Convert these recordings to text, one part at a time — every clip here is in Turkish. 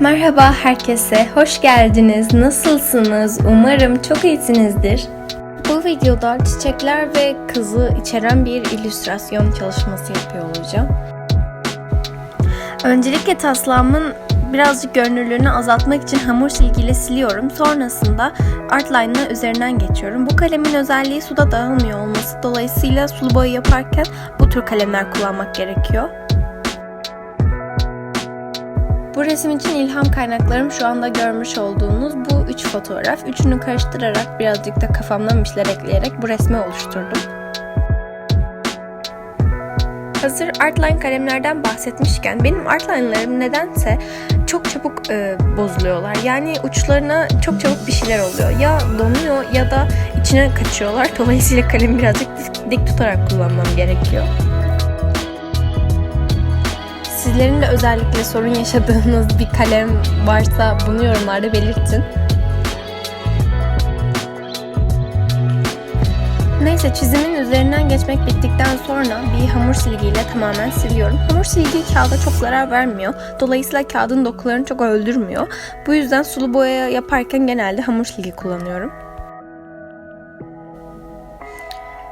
Merhaba herkese, hoş geldiniz. Nasılsınız? Umarım çok iyisinizdir. Bu videoda çiçekler ve kızı içeren bir illüstrasyon çalışması yapıyor olacağım. Öncelikle taslağımın birazcık görünürlüğünü azaltmak için hamur silgiyle siliyorum. Sonrasında art line'ına üzerinden geçiyorum. Bu kalemin özelliği suda dağılmıyor olması. Dolayısıyla sulu boya yaparken bu tür kalemler kullanmak gerekiyor. Bu resim için ilham kaynaklarım şu anda görmüş olduğunuz bu üç fotoğraf. Üçünü karıştırarak birazcık da kafamdan bir şeyler ekleyerek bu resmi oluşturdum. Hazır artline kalemlerden bahsetmişken benim artline'larım nedense çok çabuk e, bozuluyorlar. Yani uçlarına çok çabuk bir şeyler oluyor. Ya donuyor ya da içine kaçıyorlar. Dolayısıyla kalemi birazcık dik tutarak kullanmam gerekiyor. Sizlerin de özellikle sorun yaşadığınız bir kalem varsa bunu yorumlarda belirtin. Neyse çizimin üzerinden geçmek bittikten sonra bir hamur silgiyle tamamen siliyorum. Hamur silgi kağıda çok zarar vermiyor. Dolayısıyla kağıdın dokularını çok öldürmüyor. Bu yüzden sulu boya yaparken genelde hamur silgi kullanıyorum.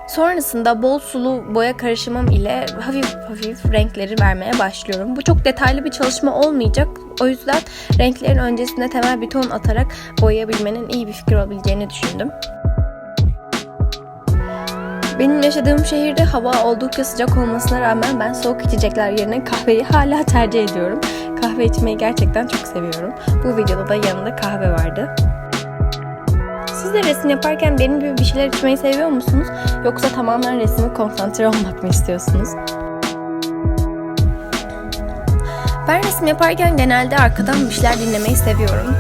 Sonrasında bol sulu boya karışımım ile hafif hafif renkleri vermeye başlıyorum. Bu çok detaylı bir çalışma olmayacak. O yüzden renklerin öncesinde temel bir ton atarak boyayabilmenin iyi bir fikir olabileceğini düşündüm. Benim yaşadığım şehirde hava oldukça sıcak olmasına rağmen ben soğuk içecekler yerine kahveyi hala tercih ediyorum. Kahve içmeyi gerçekten çok seviyorum. Bu videoda da yanında kahve vardı. De resim yaparken benim gibi bir şeyler içmeyi seviyor musunuz? Yoksa tamamen resmi konsantre olmak mı istiyorsunuz? Ben resim yaparken genelde arkadan bir şeyler dinlemeyi seviyorum.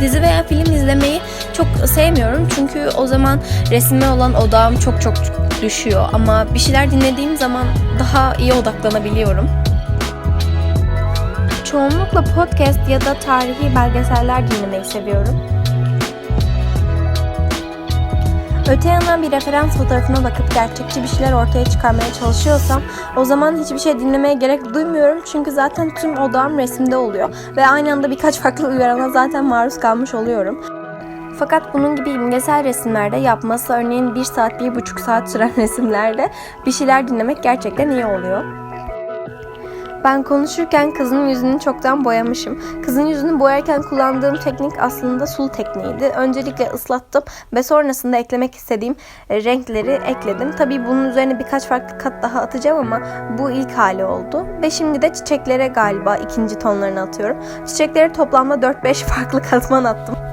Dizi, veya film izlemeyi çok sevmiyorum çünkü o zaman resme olan odağım çok çok düşüyor ama bir şeyler dinlediğim zaman daha iyi odaklanabiliyorum. Çoğunlukla podcast ya da tarihi belgeseller dinlemeyi seviyorum. Öte yandan bir referans fotoğrafına bakıp gerçekçi bir şeyler ortaya çıkarmaya çalışıyorsam o zaman hiçbir şey dinlemeye gerek duymuyorum çünkü zaten tüm odağım resimde oluyor ve aynı anda birkaç farklı uyarana zaten maruz kalmış oluyorum. Fakat bunun gibi imgesel resimlerde yapması örneğin 1 saat, 1,5 saat süren resimlerde bir şeyler dinlemek gerçekten iyi oluyor. Ben konuşurken kızın yüzünü çoktan boyamışım. Kızın yüzünü boyarken kullandığım teknik aslında sul tekniğiydi. Öncelikle ıslattım ve sonrasında eklemek istediğim e, renkleri ekledim. Tabii bunun üzerine birkaç farklı kat daha atacağım ama bu ilk hali oldu. Ve şimdi de çiçeklere galiba ikinci tonlarını atıyorum. Çiçekleri toplamda 4-5 farklı katman attım.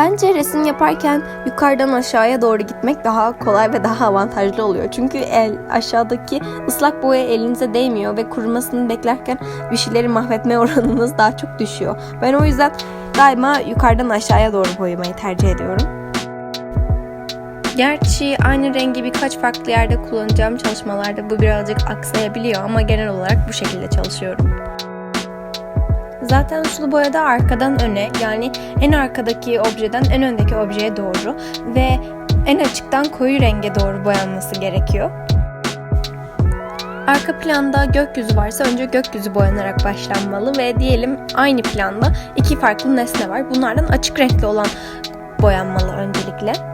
Bence resim yaparken yukarıdan aşağıya doğru gitmek daha kolay ve daha avantajlı oluyor. Çünkü el aşağıdaki ıslak boya elinize değmiyor ve kurumasını beklerken bir şeyleri mahvetme oranınız daha çok düşüyor. Ben o yüzden daima yukarıdan aşağıya doğru boyamayı tercih ediyorum. Gerçi aynı rengi birkaç farklı yerde kullanacağım çalışmalarda bu birazcık aksayabiliyor ama genel olarak bu şekilde çalışıyorum. Zaten sulu boyada arkadan öne yani en arkadaki objeden en öndeki objeye doğru ve en açıktan koyu renge doğru boyanması gerekiyor. Arka planda gökyüzü varsa önce gökyüzü boyanarak başlanmalı ve diyelim aynı planda iki farklı nesne var. Bunlardan açık renkli olan boyanmalı öncelikle.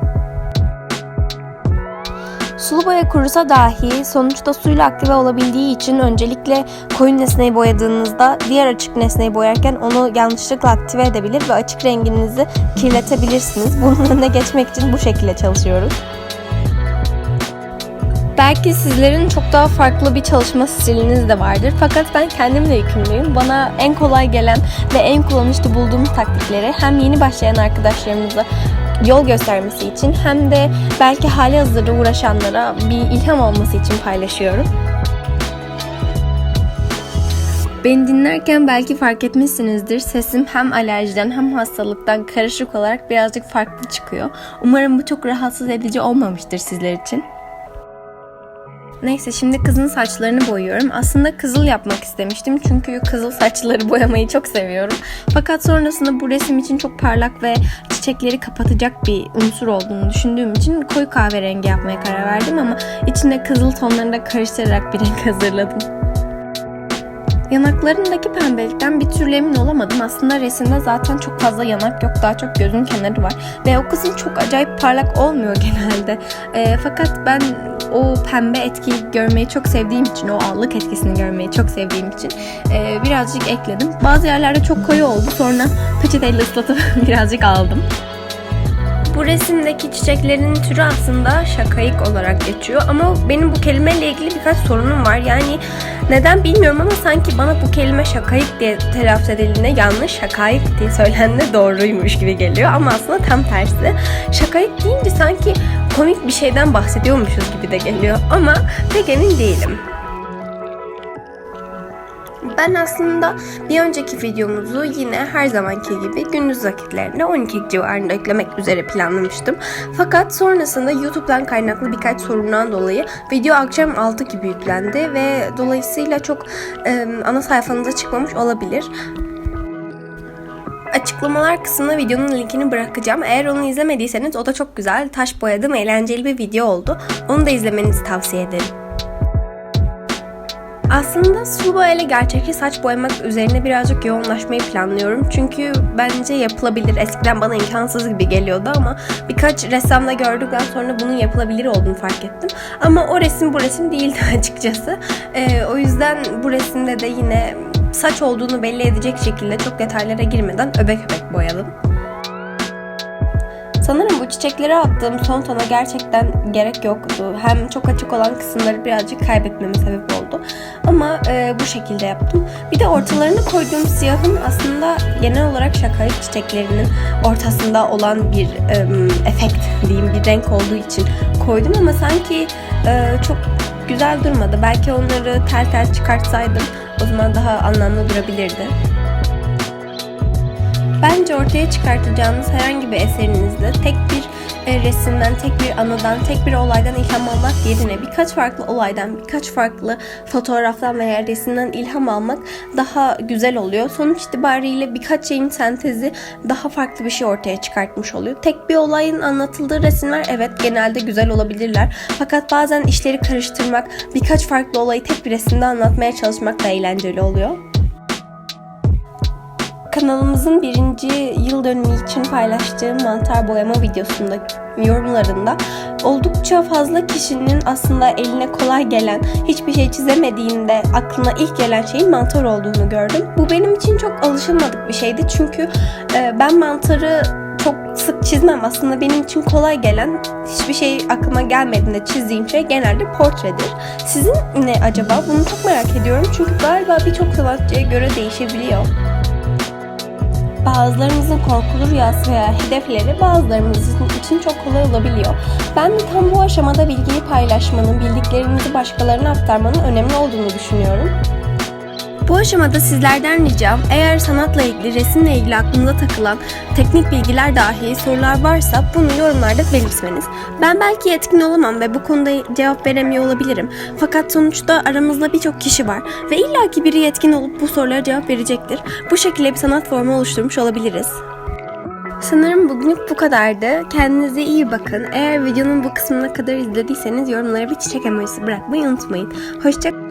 Sulu boya kurusa dahi sonuçta suyla aktive olabildiği için öncelikle koyu nesneyi boyadığınızda diğer açık nesneyi boyarken onu yanlışlıkla aktive edebilir ve açık renginizi kirletebilirsiniz. Bunun önüne geçmek için bu şekilde çalışıyoruz. Belki sizlerin çok daha farklı bir çalışma stiliniz de vardır. Fakat ben kendimle yükümlüyüm. Bana en kolay gelen ve en kullanışlı bulduğum taktikleri hem yeni başlayan arkadaşlarımıza yol göstermesi için hem de belki hali hazırda uğraşanlara bir ilham olması için paylaşıyorum. Beni dinlerken belki fark etmişsinizdir. Sesim hem alerjiden hem hastalıktan karışık olarak birazcık farklı çıkıyor. Umarım bu çok rahatsız edici olmamıştır sizler için. Neyse şimdi kızın saçlarını boyuyorum. Aslında kızıl yapmak istemiştim çünkü kızıl saçları boyamayı çok seviyorum. Fakat sonrasında bu resim için çok parlak ve çiçekleri kapatacak bir unsur olduğunu düşündüğüm için koyu kahverengi yapmaya karar verdim ama içinde kızıl tonlarını da karıştırarak bir renk hazırladım. Yanaklarındaki pembelikten bir türlü emin olamadım. Aslında resimde zaten çok fazla yanak yok. Daha çok gözün kenarı var. Ve o kısım çok acayip parlak olmuyor genelde. Ee, fakat ben o pembe etkiyi görmeyi çok sevdiğim için, o allık etkisini görmeyi çok sevdiğim için e, birazcık ekledim. Bazı yerlerde çok koyu oldu. Sonra peçeteyle ıslatıp birazcık aldım. Bu resimdeki çiçeklerin türü aslında şakayık olarak geçiyor ama benim bu kelimeyle ilgili birkaç sorunum var. Yani neden bilmiyorum ama sanki bana bu kelime şakayık diye telaffuz edildiğinde yanlış şakayık diye söylendiğinde doğruymuş gibi geliyor ama aslında tam tersi. Şakayık deyince sanki komik bir şeyden bahsediyormuşuz gibi de geliyor ama pek emin değilim. Ben aslında bir önceki videomuzu yine her zamanki gibi gündüz vakitlerinde 12 civarında eklemek üzere planlamıştım. Fakat sonrasında YouTube'dan kaynaklı birkaç sorundan dolayı video akşam 6 gibi yüklendi ve dolayısıyla çok e, ana sayfanıza çıkmamış olabilir. Açıklamalar kısmına videonun linkini bırakacağım. Eğer onu izlemediyseniz o da çok güzel, taş boyadım, eğlenceli bir video oldu. Onu da izlemenizi tavsiye ederim. Aslında sulu boyayla gerçekçi saç boyamak üzerine birazcık yoğunlaşmayı planlıyorum. Çünkü bence yapılabilir. Eskiden bana imkansız gibi geliyordu ama birkaç ressamda gördükten sonra bunun yapılabilir olduğunu fark ettim. Ama o resim bu resim değildi açıkçası. Ee, o yüzden bu resimde de yine saç olduğunu belli edecek şekilde çok detaylara girmeden öbek öbek boyadım. Sanırım bu çiçeklere attığım son tona gerçekten gerek yoktu. Hem çok açık olan kısımları birazcık kaybetmeme sebep oldu. Ama e, bu şekilde yaptım. Bir de ortalarına koyduğum siyahın aslında genel olarak şakayık çiçeklerinin ortasında olan bir e, efekt diyeyim bir renk olduğu için koydum ama sanki e, çok güzel durmadı. Belki onları tel tel çıkartsaydım o zaman daha anlamlı durabilirdi. Bence ortaya çıkartacağınız herhangi bir eserinizde tek bir e, resimden, tek bir anıdan, tek bir olaydan ilham almak yerine birkaç farklı olaydan, birkaç farklı fotoğraftan veya resimden ilham almak daha güzel oluyor. Sonuç itibariyle birkaç şeyin sentezi daha farklı bir şey ortaya çıkartmış oluyor. Tek bir olayın anlatıldığı resimler evet genelde güzel olabilirler. Fakat bazen işleri karıştırmak, birkaç farklı olayı tek bir resimde anlatmaya çalışmak da eğlenceli oluyor kanalımızın birinci yıl dönümü için paylaştığım mantar boyama videosunda yorumlarında oldukça fazla kişinin aslında eline kolay gelen, hiçbir şey çizemediğinde aklına ilk gelen şeyin mantar olduğunu gördüm. Bu benim için çok alışılmadık bir şeydi çünkü e, ben mantarı çok sık çizmem. Aslında benim için kolay gelen, hiçbir şey aklıma gelmediğinde çizdiğim şey genelde portredir. Sizin ne acaba? Bunu çok merak ediyorum çünkü galiba birçok sanatçıya göre değişebiliyor bazılarımızın korkulu rüyası veya hedefleri bazılarımız için çok kolay olabiliyor. Ben de tam bu aşamada bilgiyi paylaşmanın, bildiklerimizi başkalarına aktarmanın önemli olduğunu düşünüyorum. Bu aşamada sizlerden ricam eğer sanatla ilgili, resimle ilgili aklınıza takılan teknik bilgiler dahi sorular varsa bunu yorumlarda belirtmeniz. Ben belki yetkin olamam ve bu konuda cevap veremiyor olabilirim. Fakat sonuçta aramızda birçok kişi var ve illaki biri yetkin olup bu sorulara cevap verecektir. Bu şekilde bir sanat formu oluşturmuş olabiliriz. Sanırım bugünlük bu kadardı. Kendinize iyi bakın. Eğer videonun bu kısmına kadar izlediyseniz yorumlara bir çiçek emojisi bırakmayı unutmayın. Hoşçakalın.